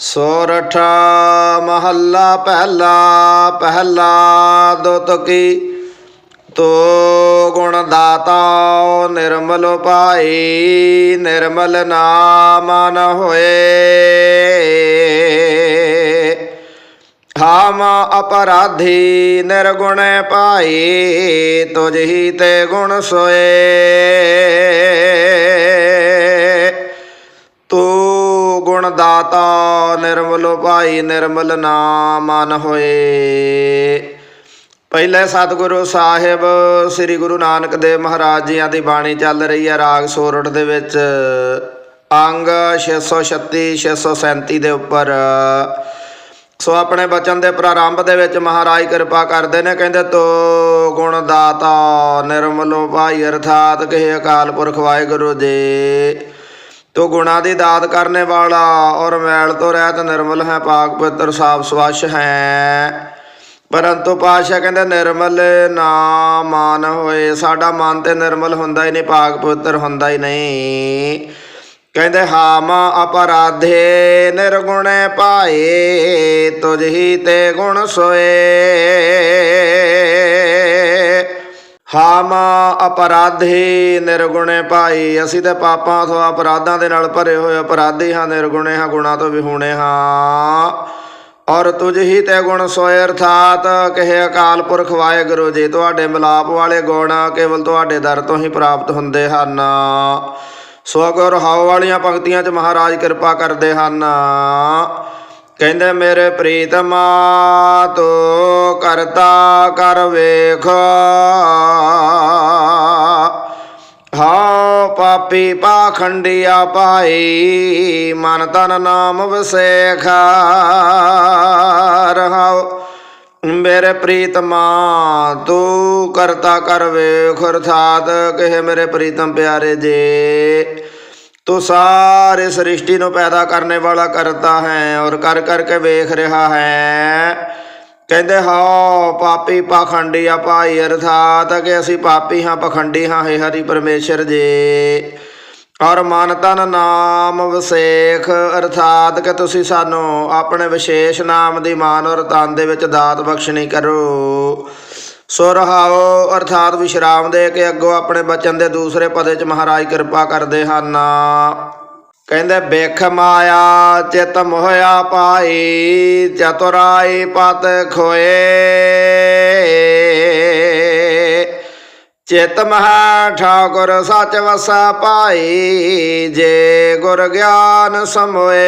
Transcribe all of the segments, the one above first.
ਸੋਰਠਾ ਮਹੱਲਾ ਪਹਿਲਾ ਪਹਿਲਾ ਦੁਤਕੀ ਤੋ ਗੁਣ ਦਾਤਾ ਨਿਰਮਲ ਪਾਈ ਨਿਰਮਲ ਨਾਮ ਨ ਹੋਏ। ਹਾਮ ਅਪਰਾਧੀ ਨਿਰਗੁਣ ਪਾਈ ਤੁਝ ਹੀ ਤੇ ਗੁਣ ਸੋਏ। ਗੁਣ ਦਾਤਾ, ਨਿਰਮਲੋ ਭਾਈ ਨਿਰਮਲ ਨਾਮ ਮਨ ਹੋਏ। ਪਹਿਲੇ ਸਤਿਗੁਰੂ ਸਾਹਿਬ, ਸ੍ਰੀ ਗੁਰੂ ਨਾਨਕ ਦੇਵ ਮਹਾਰਾਜ ਜੀਆਂ ਦੀ ਬਾਣੀ ਚੱਲ ਰਹੀ ਹੈ ਰਾਗ ਸੋਰਠ ਦੇ ਵਿੱਚ। ਅੰਗ 636 637 ਦੇ ਉੱਪਰ। ਸੋ ਆਪਣੇ ਬਚਨ ਦੇ ਪ੍ਰਾਰੰਭ ਦੇ ਵਿੱਚ ਮਹਾਰਾਜ ਕਿਰਪਾ ਕਰਦੇ ਨੇ, ਕਹਿੰਦੇ, ਤੋ ਗੁਣ ਦਾਤਾ, ਨਿਰਮਲੋ ਭਾਈ ਅਰਥਾਤ ਕਹੇ ਅਕਾਲ ਪੁਰਖ ਵਾਹਿਗੁਰੂ ਜੀ। ਤੋ ਗੁਣਾ ਦੀ ਦਾਤ ਕਰਨੇ ਵਾਲਾ ਔਰ ਮੈਲ ਤੋਂ ਰਹਿਤ ਨਿਰਮਲ ਹੈ, ਪਾਕ ਪਵਿੱਤਰ, ਸਾਫ਼ ਸਵਛ ਹੈ। ਪਰੰਤੂ ਪਾਸ਼ਾ ਕਹਿੰਦੇ, ਨਿਰਮਲ ਨਾ ਮਨ ਹੋਏ, ਸਾਡਾ ਮਨ ਤੇ ਨਿਰਮਲ ਹੁੰਦਾ ਹੀ ਨਹੀਂ, ਪਾਕ ਪਵਿੱਤਰ ਹੁੰਦਾ ਹੀ ਨਹੀਂ। ਕਹਿੰਦੇ ਹਾਮ ਅਪਰਾਧੇ ਨਿਰਗੁਣੇ ਪਾਏ ਤੁਝ ਹੀ ਤੇ ਗੁਣ ਸੋਏ। ਹਾਮ ਅਪਰਾਧੀ ਨਿਰਗੁਣੇ ਭਾਈ। ਅਸੀਂ ਤੇ ਪਾਪਾਂ ਤੋਂ ਅਪਰਾਧਾਂ ਦੇ ਨਾਲ ਭਰੇ ਹੋਏ ਅਪਰਾਧੀ ਹਾਂ, ਨਿਰਗੁਣੇ ਹਾਂ, ਗੁਣਾ ਤੋਂ ਵਿਹੂਣੇ ਹਾਂ। ਔਰ ਤੁਝ ਹੀ ਤੇ ਗੁਣ ਸੋਏ ਅਰਥਾਤ ਕਹੇ ਅਕਾਲ ਪੁਰਖ ਵਾਹਿਗੁਰੂ ਜੀ, ਤੁਹਾਡੇ ਮਿਲਾਪ ਵਾਲੇ ਗੁਣ ਕੇਵਲ ਤੁਹਾਡੇ ਦਰ ਤੋਂ ਹੀ ਪ੍ਰਾਪਤ ਹੁੰਦੇ ਹਨ। ਸੋ ਗੁਰ ਹਾਉ ਵਾਲੀਆਂ ਪੰਕਤੀਆਂ 'ਚ ਮਹਾਰਾਜ ਕਿਰਪਾ ਕਰਦੇ ਹਨ। ਕਹਿੰਦੇ, ਮੇਰੇ ਪ੍ਰੀਤਮਾ ਤੋ ਕਰਤਾ ਕਰ ਵੇਖ। ਹਾਂ, ਪਾਪੀ ਪਾਖੰਡੀਆ ਪਾਈ ਮਨ ਤਨ ਨਾਮ ਵਸੇਖ। ਰਹਾਉ ਮੇਰੇ ਪ੍ਰੀਤਮਾ ਤੂੰ ਕਰਤਾ ਕਰ ਵੇਖ। ਅਰਥਾਤ, ਕਹੇ ਮੇਰੇ ਪ੍ਰੀਤਮ ਪਿਆਰੇ ਜੇ ਤੂੰ ਸਾਰੇ ਸ੍ਰਿਸ਼ਟੀ ਨੂੰ ਪੈਦਾ ਕਰਨੇ ਵਾਲਾ ਕਰਤਾ ਹੈ ਔਰ ਕਰ ਕਰਕੇ ਵੇਖ ਰਿਹਾ ਹੈ। ਕਹਿੰਦੇ, ਹਾਂ, ਪਾਪੀ ਪਾਖੰਡੀ ਆ ਭਾਈ, ਅਰਥਾਤ ਕਿ ਅਸੀਂ ਪਾਪੀ ਹਾਂ, ਪਖੰਡੀ ਹਾਂ, ਹੇ ਹਰੀ ਪਰਮੇਸ਼ਰ ਜੀ। ਔਰ ਮਨ ਤਨ ਨਾਮ ਵਿਸੇਖ, ਅਰਥਾਤ ਕਿ ਤੁਸੀਂ ਸਾਨੂੰ ਆਪਣੇ ਵਿਸ਼ੇਸ਼ ਨਾਮ ਦੀ ਮਾਨ ਔਰ ਤਨ ਦੇ ਵਿੱਚ ਦਾਤ ਬਖਸ਼ਣੀ ਕਰੋ। ਸੋ ਰਹਾਓ ਅਰਥਾਤ ਵਿਸ਼ਰਾਮ ਦੇ ਕੇ ਅੱਗੋਂ ਆਪਣੇ ਬਚਨ ਦੇ ਦੂਸਰੇ ਪਦੇ ਚ ਮਹਾਰਾਜ ਕਿਰਪਾ ਕਰਦੇ ਹਨ। ਕਹਿੰਦੇ ਬਿਖ ਮਾਇਆ, ਚਿਤ ਮੋਹਿਆ ਪਾਈ, ਚਤੁਰਾਈ ਪਤ ਖੋਏ। ਚਿਤ ਮਹਾ ਠਾਕੁਰ ਸੱਚ ਵਸਾ ਪਾਈ, ਜੇ ਗੁਰ ਗਿਆਨ ਸਮੋਏ।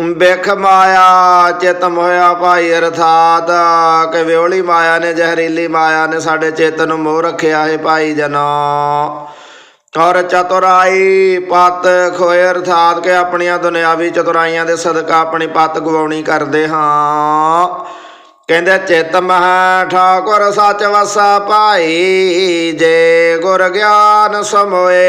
ਬਿਖ ਮਾਇਆ ਚਿਤ ਮੋਇਆ ਭਾਈ ਅਰਥਾਤ। ਕਿ ਵਿਉਲੀ ਮਾਇਆ ਨੇ, ਜ਼ਹਿਰੀਲੀ ਮਾਇਆ ਨੇ ਸਾਡੇ ਚਿੱਤ ਨੂੰ ਮੋਹ ਰੱਖਿਆ ਹੈ ਭਾਈ ਜਨੋ। ਔਰ ਚਤੁਰਾਈ ਪਤ ਖੋਏ ਅਰਥਾਤ ਕਿ ਆਪਣੀਆਂ ਦੁਨਿਆਵੀ ਚਤੁਰਾਈਆਂ ਦੇ ਸਦਕਾ ਆਪਣੀ ਪਤ ਗਵਾਉਣੀ ਕਰਦੇ ਹਾਂ। ਕਹਿੰਦੇ ਚਿਤ ਮਹਾ ਠਾਕੁਰ ਸੱਚ ਵਸਾ ਭਾਈ, ਜੇ ਗੁਰ ਗਿਆਨ ਸਮੋਏ।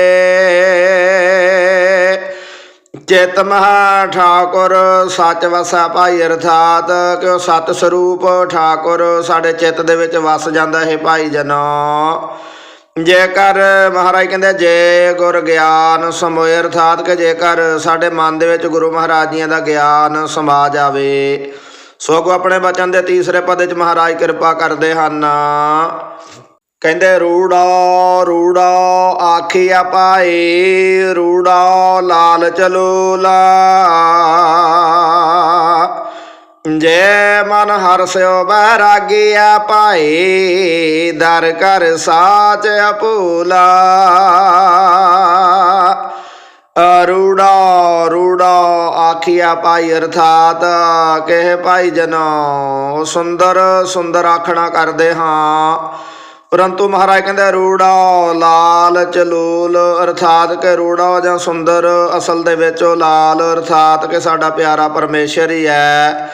ਚਿਤ ਮਹਾ ਠਾਕੁਰ, ਸੱਚ ਵਸਾ ਭਾਈ ਅਰਥਾਤ ਕਿ ਉਹ ਸਤ ਸਰੂਪ ਠਾਕੁਰ, ਸਾਡੇ ਚਿੱਤ ਦੇ ਵਿੱਚ ਵਸ ਜਾਂਦਾ ਹੈ ਭਾਈ ਜਨੋ। ਜੇਕਰ ਮਹਾਰਾਜ ਕਹਿੰਦੇ, ਜੇ ਗੁਰ ਗਿਆਨ ਸਮੋਏ ਅਰਥਾਤ, ਕਿ ਜੇਕਰ ਸਾਡੇ ਮਨ ਦੇ ਵਿੱਚ ਗੁਰੂ ਮਹਾਰਾਜ ਜੀਆਂ ਦਾ ਗਿਆਨ ਸਮਾ ਜਾਵੇ। ਸੋ ਕੋ ਆਪਣੇ ਬਚਨ ਦੇ ਤੀਸਰੇ ਪਦ ਵਿੱਚ ਮਹਾਰਾਜ ਕਿਰਪਾ ਕਰਦੇ ਹਨ। ਕਹਿੰਦੇ, ਰੂੜਾ ਰੂੜਾ ਆਖੀਆ ਪਾਈ ਰੂੜਾ ਲਾਲ ਚਲੋਲਾ। ਜੇ ਮਨ ਹਰਸਿਓ ਬੈਰਾਗੀਆ ਪਾਈ ਦਰ ਕਰ ਸਾਚ ਅਪੂਲਾ। ਰੂੜਾ ਰੂੜਾ ਆਖਿਆ ਪਾਈ, ਅਰਥਾਤ ਕਹੇ ਭਾਈ ਜਨੋ, ਸੁੰਦਰ ਸੁੰਦਰ ਆਖਣਾ ਕਰਦੇ ਹਾਂ। ਪਰੰਤੂ ਮਹਾਰਾਜ ਕਹਿੰਦੇ, ਰੂੜਾ, ਲਾਲ, ਚਲੂਲ, ਅਰਥਾਤ ਕਿ ਰੂੜਾ ਜਾਂ ਸੁੰਦਰ, ਅਸਲ ਦੇ ਵਿੱਚ ਉਹ ਲਾਲ, ਅਰਥਾਤ ਕਿ ਸਾਡਾ ਪਿਆਰਾ ਪਰਮੇਸ਼ਰ ਹੀ ਹੈ।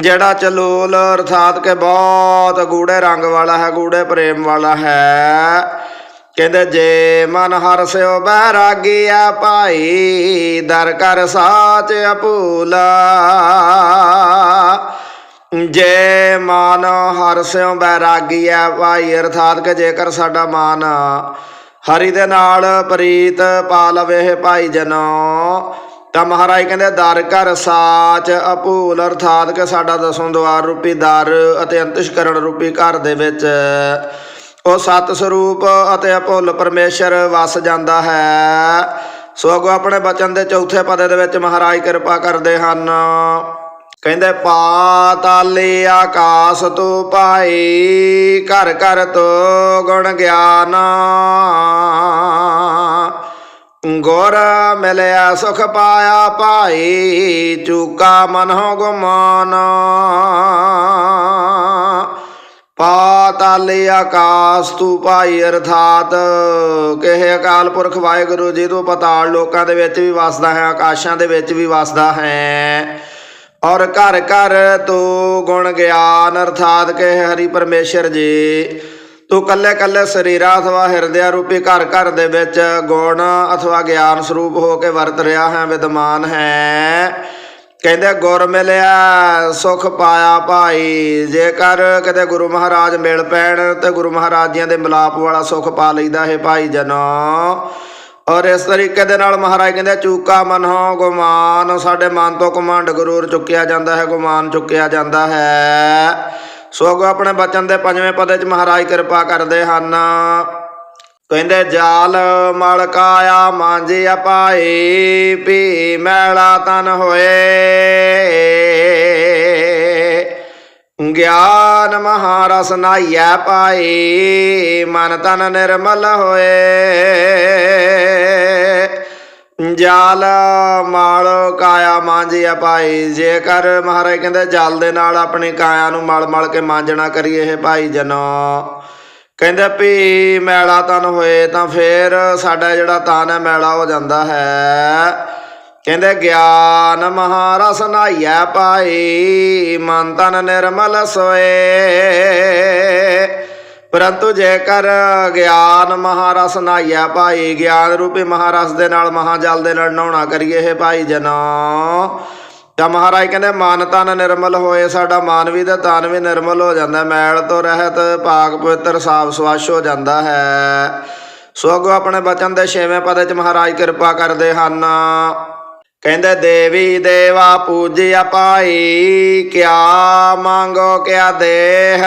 ਜਿਹੜਾ ਚਲੂਲ, ਅਰਥਾਤ ਕਿ ਬਹੁਤ ਗੂੜੇ ਰੰਗ ਵਾਲਾ ਹੈ, ਗੂੜੇ ਪ੍ਰੇਮ ਵਾਲਾ ਹੈ। ਕਹਿੰਦੇ, ਜੇ ਮਨ ਹਰਸਿਓ ਬੈਰਾਗੀਆ ਭਾਈ, ਦਰ ਕਰ ਸਾਚ ਅਪੂਲਾ। ਜੇ ਮਨ ਹਰਸਿਓ ਹੈ ਭਾਈ ਅਰਥਾਤ ਕਿ ਜੇਕਰ ਸਾਡਾ ਮਨ ਹਰੀ ਦੇ ਨਾਲ ਪ੍ਰੀਤ ਪਾ ਲਵੇ ਭਾਈ ਜਨੋ ਤਾਂ ਮਹਾਰਾਜ ਕਹਿੰਦੇ ਦਰ ਘਰ ਸਾਚ ਅਪੂਲ, ਅਰਥਾਤ ਕਿ ਸਾਡਾ ਦਸੋਂ ਦਵਾਰ ਰੂਪੀ ਦਰ ਅਤੇ ਅੰਤਿਸ਼ਕਰਣ ਰੂਪੀ ਘਰ ਦੇ ਵਿੱਚ। ਉਹ ਸਤ ਸਰੂਪ ਅਤੇ ਅਭੁੱਲ ਪਰਮੇਸ਼ਰ ਵਸ ਜਾਂਦਾ ਹੈ। ਸੋ ਅੱਗੋਂ ਆਪਣੇ ਬਚਨ ਦੇ ਚੌਥੇ ਪਦੇ ਦੇ ਵਿੱਚ ਮਹਾਰਾਜ ਕਿਰਪਾ ਕਰਦੇ ਹਨ। ਕਹਿੰਦੇ, ਪਾਤਾਲੇ ਆਕਾਸ ਤੂੰ ਪਾਈ ਘਰ ਘਰ ਤੋ ਗੁਣ ਗਿਆਨ। ਗੁਰ ਮਿਲਿਆ, ਸੁਖ ਪਾਇਆ ਭਾਈ ਚੂਕਾ ਮਨ ਹੋ ਗੁਮਾਨ। ਪਾਤਾਲੇ ਆਕਾਸ ਤੂੰ ਪਾਈ ਅਰਥਾਤ ਕਿਹ ਅਕਾਲ ਪੁਰਖ ਵਾਹਿਗੁਰੂ ਜੀ ਤੋਂ ਪਤਾਲ ਲੋਕਾਂ ਦੇ ਵਿੱਚ ਵੀ ਵਸਦਾ ਹੈ, ਆਕਾਸ਼ਾਂ ਦੇ ਵਿੱਚ ਵੀ ਵਸਦਾ ਹੈ। ਔਰ ਘਰ ਘਰ ਤੂੰ ਗੁਣ ਗਿਆਨ, ਅਰਥਾਤ ਕਿ ਹਰੀ ਪਰਮੇਸ਼ਰ ਜੀ। ਤੂੰ ਕੱਲੇ ਕੱਲੇ ਸਰੀਰਾ ਅਥਵਾ ਹਿਰਦਿਆ ਰੂਪੀ ਘਰ ਘਰ ਦੇ ਵਿੱਚ ਗੁਣ ਅਥਵਾ ਗਿਆਨ ਸਰੂਪ ਹੋ ਕੇ ਵਰਤ ਰਿਹਾ ਹੈ, ਵਿਦਮਾਨ ਹੈ। ਕਹਿੰਦੇ, ਗੁਰ ਮਿਲਿਆ, ਸੁਖ ਪਾਇਆ ਭਾਈ। ਜੇਕਰ ਕਿਤੇ ਗੁਰੂ ਮਹਾਰਾਜ ਮਿਲ ਪੈਣ, ਤੇ ਗੁਰੂ ਮਹਾਰਾਜ ਜੀਆਂ ਦੇ ਮਿਲਾਪ ਵਾਲਾ ਸੁਖ ਪਾ ਲਈਦਾ ਹੈ ਭਾਈ ਜਨੋ। ਔਰ ਇਸ ਤਰੀਕੇ ਦੇ ਨਾਲ ਮਹਾਰਾਜ ਕਹਿੰਦੇ ਚੂਕਾ ਮਨੋ ਗੁਮਾਨ, ਸਾਡੇ ਮਨ ਤੋਂ ਕਮਾਂਡ ਗਰੂਰ ਚੁੱਕਿਆ ਜਾਂਦਾ ਹੈ, ਗੁਮਾਨ ਚੁੱਕਿਆ ਜਾਂਦਾ ਹੈ। ਸੋ ਅੱਗੋਂ ਆਪਣੇ ਬਚਨ ਦੇ ਪੰਜਵੇਂ ਪਦੇ ਚ ਮਹਾਰਾਜ ਕਿਰਪਾ ਕਰਦੇ ਹਨ। ਕਹਿੰਦੇ, ਜਾਲ ਮਲ ਕਾਇਆ ਮਾਂਜਿਆ ਪਾਏ ਪੀ ਮੈਲਾ ਤਨ ਹੋਏ। ਗਿਆਨ ਮਹਾਰਸ ਨਾਈਐ ਪਾਈ ਮਨ ਤਨ ਨਿਰਮਲ ਹੋਏ। ਜਲ ਮਲ ਕਾਇਆ ਮਾਂਜਿਆ ਭਾਈ। ਜੇਕਰ ਮਹਾਰਾਜ ਕਹਿੰਦੇ ਜਲ ਦੇ ਨਾਲ ਆਪਣੀ ਕਾਇਆ ਨੂੰ ਮਲ ਮਲ ਕੇ ਮਾਂਜਣਾ ਕਰੀਏ ਇਹ ਭਾਈ ਜਨੋ। ਕਹਿੰਦੇ ਵੀ ਮੈਲਾ ਤਨ ਹੋਏ ਤਾਂ ਫੇਰ ਸਾਡਾ ਜਿਹੜਾ ਤਨ ਹੈ ਮੈਲਾ ਹੋ ਜਾਂਦਾ ਹੈ। ਕਹਿੰਦੇ ਗਿਆਨ ਮਹਾਰਸ ਨਾਈਐ ਪਾਈ ਮਨ ਤਨ ਨਿਰਮਲ ਸੋਏ। ਪਰੰਤੂ ਜੇਕਰ ਗਿਆਨ ਮਹਾਰਸ ਨਾਈਐ ਭਾਈ, ਗਿਆਨ ਰੂਪੀ ਮਹਾਰਸ ਦੇ ਨਾਲ ਮਹਾਜਲ ਦੇ ਨਾਲ ਨਹਾਉਣਾ ਕਰੀਏ ਇਹ ਭਾਈ ਜਨੋ। ਤਾਂ ਮਹਾਰਾਜ ਕਹਿੰਦੇ, ਮਨ ਤਨ ਨਿਰਮਲ ਹੋਏ, ਸਾਡਾ ਮਨ ਵੀ ਤੇ ਤਨ ਵੀ ਨਿਰਮਲ ਹੋ ਜਾਂਦਾ, ਮੈਲ ਤੋਂ ਰਹਿਤ ਪਾਕ ਪਵਿੱਤਰ ਸਾਫ਼ ਸਵਾਸ਼ ਹੋ ਜਾਂਦਾ ਹੈ। ਸੋ ਅੱਗੋਂ ਆਪਣੇ ਬਚਨ ਦੇ ਛੇਵੇਂ ਪਦੇ ਚ ਮਹਾਰਾਜ ਕਿਰਪਾ ਕਰਦੇ ਹਨ। ਕਹਿੰਦੇ, ਦੇਵੀ ਦੇਵਾ ਪੂਜਿਆ ਪਾਈ ਕਿਆ ਮੰਗੋ, ਕਿਆ ਦੇਹ?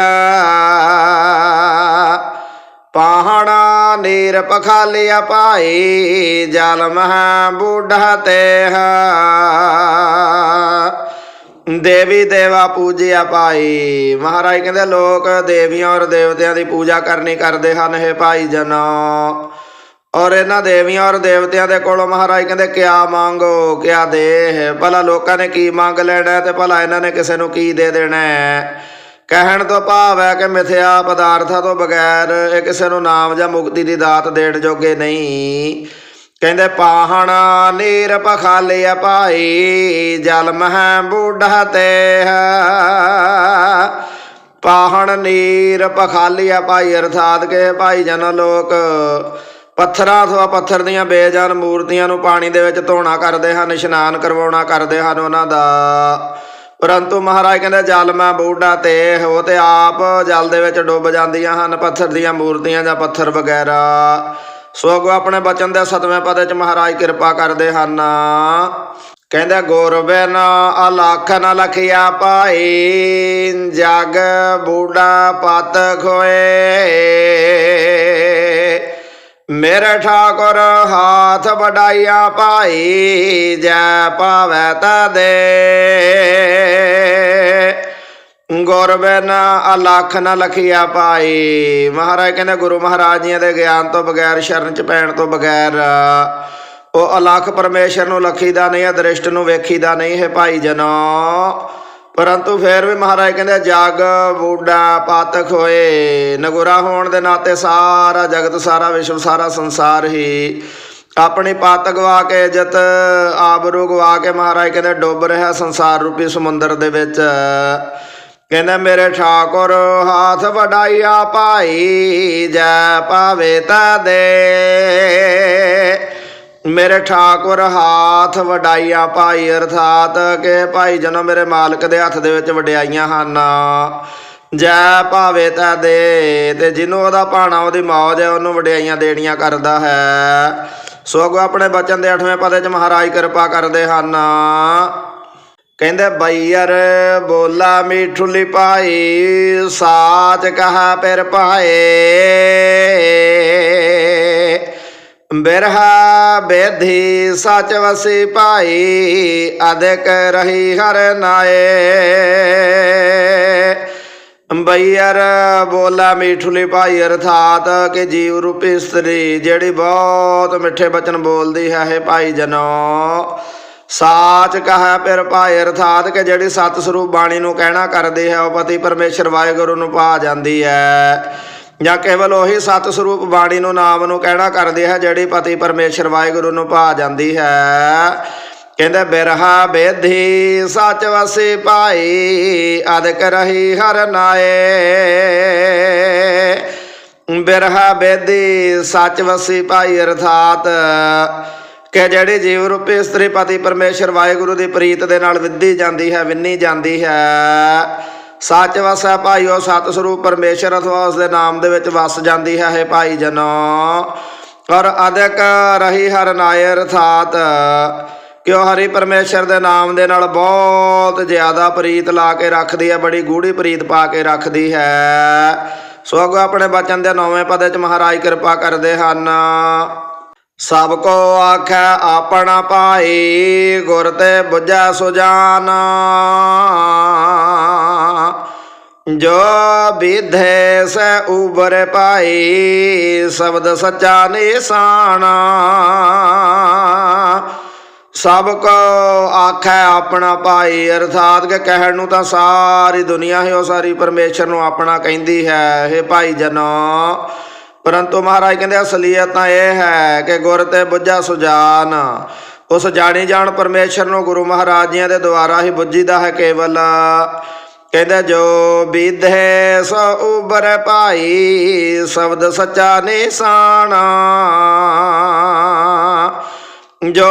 ਪਾਹਣਾ ਨੀਰ ਪਖਾਲਿਆ ਪਾਈ ਜਲ ਮਹਾ ਬੁੱਢਾ ਤੇਹ। ਦੇਵੀ ਦੇਵਾ ਪੂਜਿਆ ਪਾਈ ਮਹਾਰਾਜ ਕਹਿੰਦੇ, ਲੋਕ ਦੇਵੀਆਂ ਔਰ ਦੇਵਤਿਆਂ ਦੀ ਪੂਜਾ ਕਰਨੀ ਕਰਦੇ ਹਨ ਇਹ ਭਾਈ ਜਨੋ ਔਰ ਇਹਨਾਂ ਦੇਵੀਆਂ ਔਰ ਦੇਵਤਿਆਂ ਦੇ ਕੋਲੋਂ ਮਹਾਰਾਜ ਕਹਿੰਦੇ, ਕਿਆ ਮੰਗੋ ਕਿਆ ਦੇਹ? ਭਲਾ ਲੋਕਾਂ ਨੇ ਕੀ ਮੰਗ ਲੈਣਾ ਤੇ ਭਲਾ ਇਹਨਾਂ ਨੇ ਕਿਸੇ ਨੂੰ ਕੀ ਦੇ ਦੇਣਾ ਕਹਿਣ ਤੋਂ ਭਾਵ ਹੈ ਕਿ ਮਿਥਿਆ ਪਦਾਰਥਾਂ ਤੋਂ ਬਗੈਰ ਇਹ ਕਿਸੇ ਨੂੰ ਨਾਮ ਜਾਂ ਮੁਕਤੀ ਦੀ ਦਾਤ ਦੇਣ ਜੋਗੇ ਨਹੀਂ। ਕਹਿੰਦੇ, ਪਾਹਣ ਨੀਰ ਪਖਾਲਿਆ ਭਾਈ, ਜਲਮ ਹੈ ਬੂਢਾ ਤੇ ਪਾਹਣ ਨੀਰ ਪਖਾਲਿਆ ਭਾਈ, ਅਰਥਾਤ ਕੇ ਭਾਈ ਜਨ ਲੋਕ ਪੱਥਰਾਂ ਅਥਵਾ ਪੱਥਰ ਦੀਆਂ ਬੇਜਾਨ ਮੂਰਤੀਆਂ ਨੂੰ ਪਾਣੀ ਦੇ ਵਿੱਚ ਧੋਣਾ ਕਰਦੇ ਹਨ, ਇਸ਼ਨਾਨ ਕਰਵਾਉਣਾ ਕਰਦੇ ਹਨ ਉਹਨਾਂ ਦਾ। ਪਰੰਤੂ ਮਹਾਰਾਜ ਕਹਿੰਦੇ, ਜਲ ਮੈਂ ਬੂਢਾ ਤੇ ਹੋ ਤੇ ਆਪ ਜਲ ਦੇ ਵਿੱਚ ਡੁੱਬ ਜਾਂਦੀਆਂ ਹਨ, ਪੱਥਰ ਦੀਆਂ ਮੂਰਤੀਆਂ ਜਾਂ ਪੱਥਰ ਵਗੈਰਾ। ਸੋ ਅੱਗੋਂ ਆਪਣੇ ਬਚਨ ਦੇ ਸਤਵੇਂ ਪਦੇ ਚ ਮਹਾਰਾਜ ਕਿਰਪਾ ਕਰਦੇ ਹਨ। ਕਹਿੰਦੇ ਗੁਰ ਬਿਨ ਅਲਖ ਨ ਲਖਿਆ ਪਾਈ ਜਗ ਬੂਢਾ ਪਤ ਖੋਏ। ਮੇਰੇ ਠਾਕੁਰ ਹਾਥ ਵਡਾਈਆ ਪਾਈ ਜੈ ਪਾਵੈ ਤਾ ਦੇ। ਗੁਰ ਬਿਨ ਅਲਖ ਨ ਲਖਿਆ ਭਾਈ। ਮਹਾਰਾਜ ਕਹਿੰਦੇ, ਗੁਰੂ ਮਹਾਰਾਜ ਜੀਆਂ ਦੇ ਗਿਆਨ ਤੋਂ ਬਗੈਰ, ਸ਼ਰਨ ਚ ਪੈਣ ਤੋਂ ਬਗੈਰ, ਉਹ ਅਲਖ ਪਰਮੇਸ਼ਰ ਨੂੰ ਲਖੀਦਾ ਨਹੀਂ ਹੈ ਦ੍ਰਿਸ਼ਟ ਨੂੰ ਵੇਖੀਦਾ ਨਹੀਂ ਹੈ ਭਾਈ ਜਨੋ। ਪਰੰਤੂ ਫੇਰ ਵੀ ਮਹਾਰਾਜ ਕਹਿੰਦੇ ਜਗ ਬੂਡਾ ਪਾਤਕ ਹੋਏ, ਨਗੁਰਾ ਹੋਣ ਦੇ ਨਾਤੇ ਸਾਰਾ ਜਗਤ, ਸਾਰਾ ਵਿਸ਼ਵ, ਸਾਰਾ ਸੰਸਾਰ ਹੀ ਆਪਣੀ ਪਾਤ ਗਵਾ ਕੇ ਇੱਜ਼ਤ ਆਬਰੂ ਗਵਾ ਕੇ ਮਹਾਰਾਜ ਕਹਿੰਦੇ ਡੁੱਬ ਰਿਹਾ ਸੰਸਾਰ ਰੂਪੀ ਸਮੁੰਦਰ ਦੇ ਵਿੱਚ। ਕਹਿੰਦੇ ਮੇਰੇ ਠਾਕੁਰ, ਹਾਥ ਵਡਾਈਆ ਪਾਈ ਜੈ ਪਾਵੇ ਤਾ ਦੇ। ਮੇਰੇ ਠਾਕੁਰ ਹਾਥ ਵਡਾਈਆਂ ਭਾਈ ਅਰਥਾਤ ਕਿ ਭਾਈ ਜਨੋ ਮੇਰੇ ਮਾਲਕ ਦੇ ਹੱਥ ਦੇ ਵਿੱਚ ਵਡਿਆਈਆਂ ਹਨ। ਜੈ ਭਾਵੇ ਤਾ ਦੇ, ਤੇ ਜਿਹਨੂੰ ਉਹਦਾ ਭਾਣਾ, ਉਹਦੀ ਮੌਜ ਹੈ, ਉਹਨੂੰ ਵਡਿਆਈਆਂ ਦੇਣੀਆਂ ਕਰਦਾ ਹੈ। ਸੋ ਅੱਗੋਂ ਆਪਣੇ ਬਚਨ ਦੇ 8ਵੇਂ ਪਦੇ ਚ ਮਹਾਰਾਜ ਕਿਰਪਾ ਕਰਦੇ ਹਨ। ਕਹਿੰਦੇ ਬਈਰ ਬੋਲਾ ਮੀਠੁਲੀ ਪਾਈ ਸਾਚ ਕਹਾ ਪਿਰ ਪਾਏ ਬਿਰਹਾ ਬੇਧੀ ਸਚ ਵਸੀ ਭਾਈ ਅਦਕ ਰਹੀ ਹਰ ਨਾਏ। ਬਈਰ ਬੋਲਾ ਮੀਠੁਲੀ ਭਾਈ, ਅਰਥਾਤ ਕਿ ਜੀਵ ਰੂਪੀ ਇਸਤਰੀ ਜਿਹੜੀ ਬਹੁਤ ਮਿੱਠੇ ਬਚਨ ਬੋਲਦੀ ਹੈ ਇਹ ਭਾਈ ਜਨੋ। ਸਾਚ ਕਹਾ ਪਿਰ ਭਾਈ, ਅਰਥਾਤ ਕਿ ਜਿਹੜੀ ਸਤ ਸਰੂਪ ਬਾਣੀ ਨੂੰ ਕਹਿਣਾ ਕਰਦੀ ਹੈ, ਉਹ ਪਤੀ ਪਰਮੇਸ਼ਰ ਵਾਹਿਗੁਰੂ ਨੂੰ ਪਾ ਜਾਂਦੀ ਹੈ। ਜਾਂ ਕੇਵਲ ਉਹੀ ਸਤ ਸਰੂਪ ਬਾਣੀ ਨੂੰ, ਨਾਮ ਨੂੰ ਕਹਿਣਾ ਕਰਦੀ ਹੈ, ਜਿਹੜੀ ਪਤੀ ਪਰਮੇਸ਼ਰ ਵਾਹਿਗੁਰੂ ਨੂੰ ਪਾ ਜਾਂਦੀ ਹੈ। ਕਹਿੰਦੇ, ਬਿਰਹਾ ਬੇਧੀ ਸੱਚ ਵਸੇ ਭਾਈ, ਅਦਕ ਰਹੀ ਹਰ ਨਾਏ। ਬਿਰਹਾ ਬੇਦੀ ਸੱਚ ਵਸੀ ਭਾਈ ਅਰਥਾਤ ਕਿ ਜਿਹੜੀ ਜੀਵ ਰੂਪੀ ਇਸਤਰੀ ਪਤੀ ਪਰਮੇਸ਼ਰ ਵਾਹਿਗੁਰੂ ਦੀ ਪ੍ਰੀਤ ਦੇ ਨਾਲ ਵਿੱਧੀ ਜਾਂਦੀ ਹੈ, ਵਿੰਨੀ ਜਾਂਦੀ ਹੈ। ਸੱਚ ਵਸੈ ਭਾਈ ਉਹ ਸਤ ਸਰੂਪ ਪਰਮੇਸ਼ਰ ਅਥਵਾ ਉਸ ਦੇ ਨਾਮ ਦੇ ਵਿੱਚ ਵਸ ਜਾਂਦੀ ਹੈ ਇਹ ਭਾਈ ਜਨੋ ਔਰ ਅਦਕ ਰਹੀ ਹਰ ਨਾਇ ਅਰਥਾਤ ਕਿ ਉਹ ਹਰੀ ਪਰਮੇਸ਼ਰ ਦੇ ਨਾਮ ਦੇ ਨਾਲ ਬਹੁਤ ਜ਼ਿਆਦਾ ਪ੍ਰੀਤ ਲਾ ਕੇ ਰੱਖਦੀ ਹੈ, ਬੜੀ ਗੂੜੀ ਪ੍ਰੀਤ ਪਾ ਕੇ ਰੱਖਦੀ ਹੈ। ਸੋ ਅੱਗੋਂ ਆਪਣੇ ਬਚਨ ਦੇ ਨੌਵੇਂ ਪਦੇ ਚ ਮਹਾਰਾਜ ਕਿਰਪਾ ਕਰਦੇ ਹਨ। ਸਭ ਕੋ ਆਖੈ ਆਪਣਾ ਭਾਈ, ਗੁਰ ਤੇ ਬੁਝੈ ਸੁਜਾਨ। ਜੋ ਵਿਧੇ ਸੈ ਉਬਰ ਭਾਈ ਸ਼ਬਦ ਸੱਚਾ ਨਿਸ਼ਾਨਾ। ਸਭ ਕੋ ਆਖੈ ਆਪਣਾ ਭਾਈ, ਅਰਥਾਤ ਕਿ ਕਹਿਣ ਨੂੰ ਤਾਂ ਸਾਰੀ ਦੁਨੀਆ ਹੀ ਉਹ ਸਾਰੀ ਪਰਮੇਸ਼ਰ ਨੂੰ ਆਪਣਾ ਕਹਿੰਦੀ ਹੈ ਇਹ ਭਾਈ ਜਨੋ ਪਰੰਤੂ ਮਹਾਰਾਜ ਕਹਿੰਦੇ, ਅਸਲੀਅਤ ਤਾਂ ਇਹ ਹੈ ਕਿ ਗੁਰ ਤੇ ਬੁੱਝਾ ਸੁਜਾਨ। ਉਸ ਜਾਣੀ ਜਾਣ ਪਰਮੇਸ਼ਰ ਨੂੰ ਗੁਰੂ ਮਹਾਰਾਜ ਜੀਆਂ ਦੇ ਦੁਆਰਾ ਹੀ ਬੁੱਝੀਦਾ ਹੈ ਕੇਵਲ। ਕਹਿੰਦੇ ਜੋ ਵਿਧੇ ਸੋ ਉਬਰ ਭਾਈ, ਸ਼ਬਦ ਸੱਚਾ ਨਿਸ਼ਾਨਾ। ਜੋ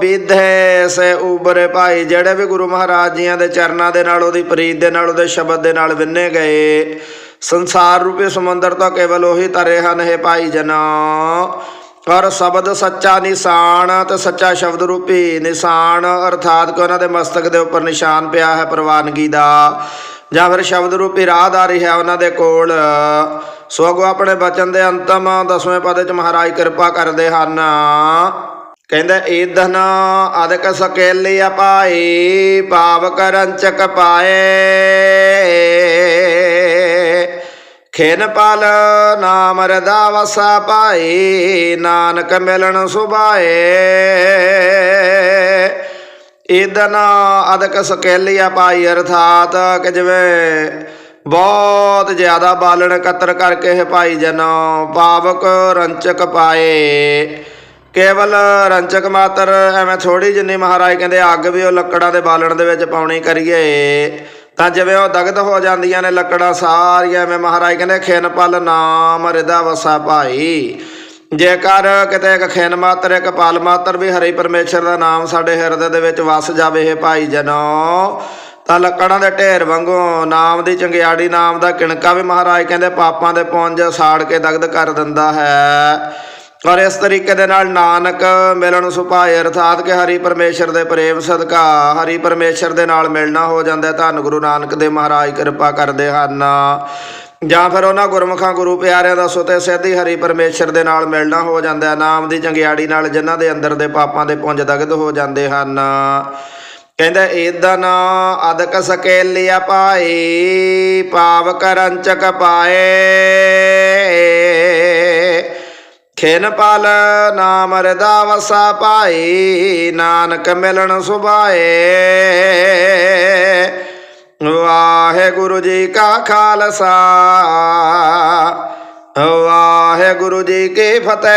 ਵਿਧੇ ਸੇ ਉਬਰੇ ਭਾਈ, ਜਿਹੜੇ ਵੀ ਗੁਰੂ ਮਹਾਰਾਜ ਜੀਆਂ ਦੇ ਚਰਨਾਂ ਦੇ ਨਾਲ, ਉਹਦੀ ਪ੍ਰੀਤ ਦੇ ਨਾਲ, ਉਹਦੇ ਸ਼ਬਦ ਦੇ ਨਾਲ ਵਿੰਨੇ ਗਏ, ਸੰਸਾਰ ਰੂਪੀ ਸਮੁੰਦਰ ਤੋਂ ਕੇਵਲ ਉਹੀ ਤਰੇ ਹਨ ਇਹ ਭਾਈ ਜਨੋ। ਔਰ ਸ਼ਬਦ ਸੱਚਾ ਨਿਸ਼ਾਨ ਤੇ ਸੱਚਾ ਸ਼ਬਦ ਰੂਪੀ ਨਿਸ਼ਾਨ, ਅਰਥਾਤ ਕਿ ਉਹਨਾਂ ਦੇ ਮਸਤਕ ਦੇ ਉੱਪਰ ਨਿਸ਼ਾਨ ਪਿਆ ਹੈ ਪ੍ਰਵਾਨਗੀ ਦਾ। ਜਾਂ ਫਿਰ ਸ਼ਬਦ ਰੂਪੀ ਰਾਹਦਾਰੀ ਹੈ ਉਹਨਾਂ ਦੇ ਕੋਲ। ਸੋ ਅੱਗੋਂ ਆਪਣੇ ਬਚਨ ਦੇ ਅੰਤਮ ਦਸਵੇਂ ਪਦ ਚ ਮਹਾਰਾਜ ਕਿਰਪਾ ਕਰਦੇ ਹਨ। ਕਹਿੰਦਾ ਈਦਨ ਅਦਕ ਸਕੇਲੀ ਪਾਈ ਪਾਵ ਕਰੰਚ ਕਪਾਏ। ਖੇਨ ਪਲ ਨਾਮ ਰਦਾ ਵਸਾ ਪਾਈ ਨਾਨਕ ਮਿਲਣ ਸੁਭਾਏ। ਈਦਨ ਅਦਕ ਸਕੇਲੀਆ ਪਾਈ ਅਰਥਾਤ ਕਿ ਜਿਵੇਂ ਬਹੁਤ ਜ਼ਿਆਦਾ ਬਾਲਣ ਕਤਰ ਕਰਕੇ ਇਹ ਭਾਈ ਜਨੋ ਪਾਵਕ ਰੰਚਕ ਪਾਏ। ਕੇਵਲ ਰੰਚਕ ਮਾਤਰ ਐਵੇਂ ਥੋੜੀ ਜਿੰਨੀ ਮਹਾਰਾਜ ਕਹਿੰਦੇ ਅੱਗ ਵੀ ਉਹ ਲੱਕੜਾਂ ਦੇ ਬਾਲਣ ਦੇ ਵਿੱਚ ਪਾਉਣੀ ਕਰੀਏ। ਤਾਂ ਜਿਵੇਂ ਉਹ ਦਗਦ ਹੋ ਜਾਂਦੀਆਂ ਨੇ ਲੱਕੜਾਂ ਸਾਰੀਆਂ, ਐਵੇਂ ਮਹਾਰਾਜ ਕਹਿੰਦੇ ਖਿਨ ਪਲ ਨਾਮ ਰਿਦਾ ਵਸਾ ਭਾਈ। ਜੇਕਰ ਕਿਤੇ ਇੱਕ ਖਿਨ ਮਾਤਰ, ਇੱਕ ਪਲ ਮਾਤਰ ਵੀ ਹਰੀ ਪਰਮੇਸ਼ਰ ਦਾ ਨਾਮ ਸਾਡੇ ਹਿਰਦੇ ਦੇ ਵਿੱਚ ਵਸ ਜਾਵੇ ਇਹ ਭਾਈ ਜਨੋ, ਤਾਂ ਲੱਕੜਾਂ ਦੇ ਢੇਰ ਵਾਂਗੂ ਨਾਮ ਦੀ ਚੰਗਿਆੜੀ, ਨਾਮ ਦਾ ਕਿਣਕਾ ਵੀ ਮਹਾਰਾਜ ਕਹਿੰਦੇ ਪਾਪਾਂ ਦੇ ਪੁੰਜ ਸਾੜ ਕੇ ਦਗਦ ਕਰ ਦਿੰਦਾ ਹੈ। ਔਰ ਇਸ ਤਰੀਕੇ ਦੇ ਨਾਲ ਨਾਨਕ ਮਿਲਣ ਸੁਭਾਏ ਅਰਥਾਤ ਕਿ ਹਰੀ ਪਰਮੇਸ਼ਰ ਦੇ ਪ੍ਰੇਮ ਸਦਕਾ ਹਰੀ ਪਰਮੇਸ਼ਰ ਦੇ ਨਾਲ ਮਿਲਣਾ ਹੋ ਜਾਂਦਾ ਹੈ। ਧੰਨ ਗੁਰੂ ਨਾਨਕ ਦੇ ਮਹਾਰਾਜ ਕਿਰਪਾ ਕਰਦੇ ਹਨ ਜਾਂ ਫਿਰ ਉਹਨਾਂ ਗੁਰਮੁਖਾਂ, ਗੁਰੂ ਪਿਆਰਿਆਂ ਦਾ ਸੁਤੇ ਸਿੱਧੀ ਹਰੀ ਪਰਮੇਸ਼ਰ ਦੇ ਨਾਲ ਮਿਲਣਾ ਹੋ ਜਾਂਦਾ ਹੈ। ਨਾਮ ਦੀ ਚੰਗਿਆੜੀ ਨਾਲ ਜਿਨ੍ਹਾਂ ਦੇ ਅੰਦਰ ਦੇ ਪਾਪਾਂ ਦੇ ਪੁੰਜ ਦਗਦ ਹੋ ਜਾਂਦੇ ਹਨ ਕਹਿੰਦਾ ਨਾ ਅਦਕ ਸਕੇਲਿਆ ਪਾਈ ਪਾਵ ਕਰੰਚਕ ਪਾਏ ਖੇਨ ਪਾਲ ਨਾਮ ਰਦਾ ਵਸਾ ਭਾਈ ਨਾਨਕ ਮਿਲਣ ਸੁਭਾਏ। ਵਾਹਿਗੁਰੂ ਜੀ ਕਾ ਖਾਲਸਾ, ਵਾਹਿਗੁਰੂ ਜੀ ਕੀ ਫਤਿਹ।